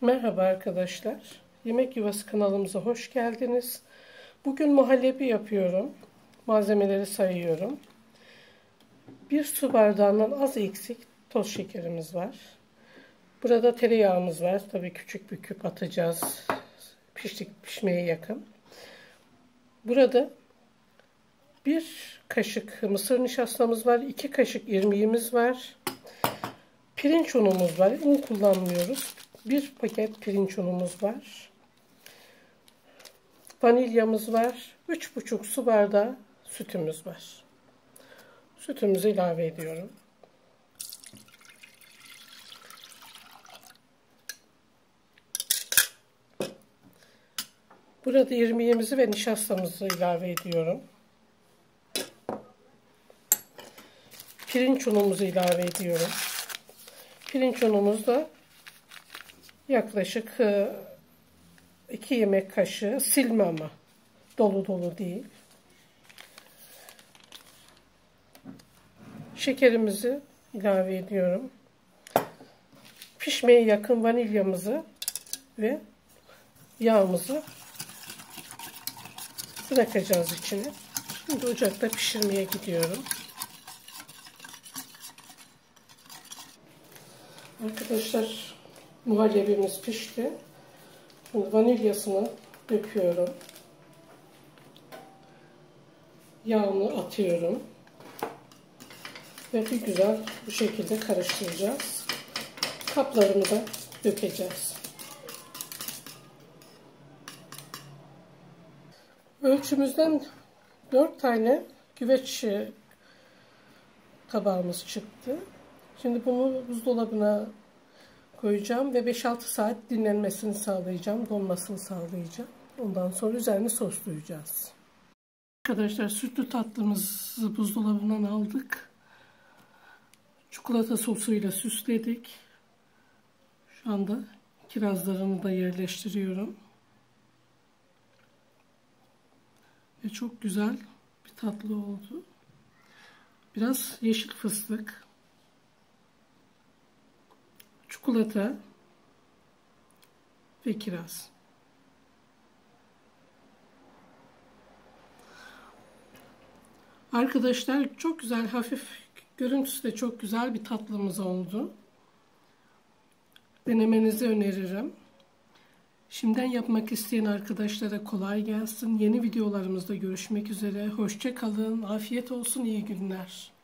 Merhaba arkadaşlar. Yemek Yuvası kanalımıza hoş geldiniz. Bugün muhallebi yapıyorum. Malzemeleri sayıyorum. Bir su bardağından az eksik toz şekerimiz var. Burada tereyağımız var. Tabii küçük bir küp atacağız. Piştik pişmeye yakın. Burada bir kaşık mısır nişastamız var. iki kaşık irmiğimiz var. Pirinç unumuz var. Un kullanmıyoruz. Bir paket pirinç unumuz var. Vanilyamız var. 3,5 su bardağı sütümüz var. Sütümüzü ilave ediyorum. Burada irmiğimizi ve nişastamızı ilave ediyorum. Pirinç unumuzu ilave ediyorum. Pirinç unumuz da yaklaşık 2 e, yemek kaşığı silme ama dolu dolu değil. Şekerimizi ilave ediyorum. Pişmeye yakın vanilyamızı ve yağımızı bırakacağız içine. Şimdi ocakta pişirmeye gidiyorum. Arkadaşlar muhallebimiz pişti. Şimdi vanilyasını döküyorum. Yağını atıyorum. Ve bir güzel bu şekilde karıştıracağız. Kaplarını da dökeceğiz. Ölçümüzden 4 tane güveç tabağımız çıktı. Şimdi bunu buzdolabına koyacağım ve 5-6 saat dinlenmesini sağlayacağım. Donmasını sağlayacağım. Ondan sonra üzerine soslayacağız. Arkadaşlar sütlü tatlımızı buzdolabından aldık. Çikolata sosuyla süsledik. Şu anda kirazlarını da yerleştiriyorum. Ve çok güzel bir tatlı oldu. Biraz yeşil fıstık çikolata ve kiraz. Arkadaşlar çok güzel hafif görüntüsü de çok güzel bir tatlımız oldu. Denemenizi öneririm. Şimdiden yapmak isteyen arkadaşlara kolay gelsin. Yeni videolarımızda görüşmek üzere. Hoşça kalın. Afiyet olsun. İyi günler.